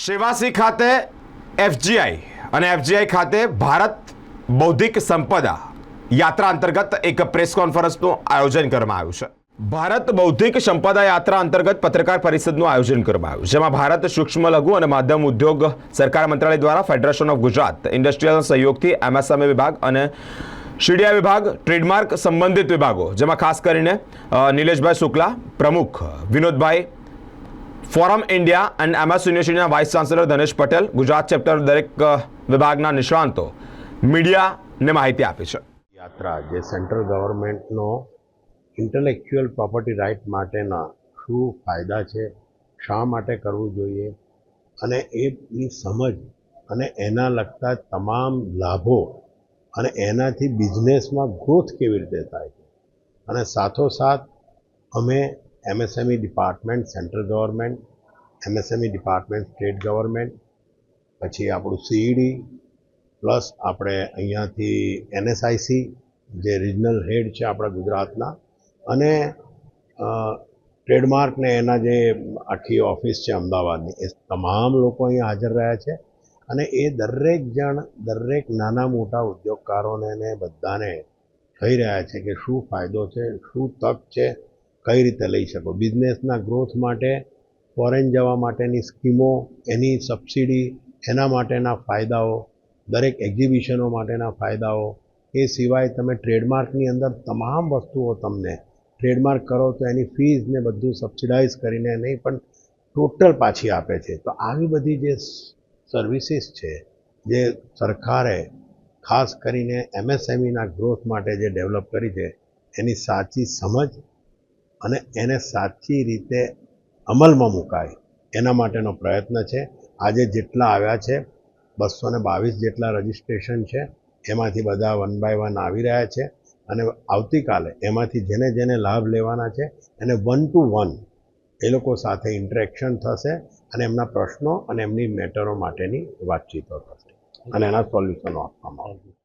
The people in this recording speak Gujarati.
સેવાસી ખાતે એફજીઆઈ અને એફજીઆઈ ખાતે ભારત બૌદ્ધિક સંપદા યાત્રા અંતર્ગત એક પ્રેસ કોન્ફરન્સનું આયોજન કરવામાં આવ્યું છે. ભારત બૌદ્ધિક સંપદા યાત્રા અંતર્ગત પત્રકાર પરિષદનું આયોજન કરવામાં આવ્યું જેમાં ભારત સૂક્ષ્મ લઘુ અને માધ્યમ ઉદ્યોગ સરકાર મંત્રાલય દ્વારા ફેડરેશન ઓફ ગુજરાત ઇન્ડસ્ટ્રીયલ સહયોગથી એમએસએમઈ વિભાગ અને શીડિયા વિભાગ ટ્રેડમાર્ક સંબંધિત વિભાગો, જેમાં ખાસ કરીને નિલેશભાઈ શુક્લા પ્રમુખ, Vinodbhai forum India and MS યુનિવર્સિટીના vice chancellor Dhanesh Patel Gujarat chapter દરેક વિભાગના નિષ્ણાંતો મીડિયાને માહિતી આપી છે. યાત્રા જે સેન્ટ્રલ ગવર્મેન્ટનો ઇન્ટેલેક્ચ્યુઅલ પ્રોપર્ટી રાઇટ માટેના શું ફાયદા છે, શા માટે કરવું જોઈએ, અને એની સમજ અને એના લગતા તમામ લાભો અને એનાથી બિઝનેસમાં ગ્રોથ કેવી રીતે થાય છે. અને સાથોસાથ અમે MSME department central government MSME department state government પછી આપણું સીઈડી પ્લસ આપણે અહીંયાથી એનએસઆઈસી જે રિજનલ હેડ છે આપણા ગુજરાતના, અને ટ્રેડમાર્કને એના જે આખી ઓફિસ છે અમદાવાદની, એ તમામ લોકો અહીંયા હાજર રહ્યા છે, અને એ દરેક જણ, દરેક નાના મોટા ઉદ્યોગકારોને ને બધાને કહી રહ્યા છે કે શું ફાયદો છે, શું તક છે કઈ રીતે લઈ શકો? બિઝનેસના ગ્રોથ માટે ફોરેન જવા માટેની સ્કીમો એની સબસિડી એના માટેના ફાયદાઓ, દરેક એક્ઝિબિશનો માટેના ફાયદાઓ, એ સિવાય તમે ટ્રેડમાર્કની અંદર તમામ વસ્તુઓ તમને ટ્રેડમાર્ક કરો તો એની ફીઝ ને બધું સબસિડાઇઝ કરીને નહીં, પણ ટોટલ પાછી આપે છે. તો આવી બધી જે સર્વિસીસ છે, જે સરકારે ખાસ કરીને એમએસએમઈના ગ્રોથ માટે જે ડેવલપ કરી છે, એની સાચી સમજ અને એને સાચી રીતે અમલમાં મુકાય. એના માટેનો પ્રયત્ન છે. આજે જેટલા આવ્યા છે, બસો ને બાવીસ જેટલા રજિસ્ટ્રેશન છે, એમાંથી બધા વન બાય વન આવી રહ્યા છે અને આવતીકાલે એમાંથી જેને જેને લાભ લેવાના છે, એને વન ટુ વન એ લોકો સાથે ઇન્ટરેક્શન થશે અને એમના પ્રશ્નો અને એમની મેટરો માટેની વાતચીતો થશે. અને એના સોલ્યુશનો આપવામાં આવશે.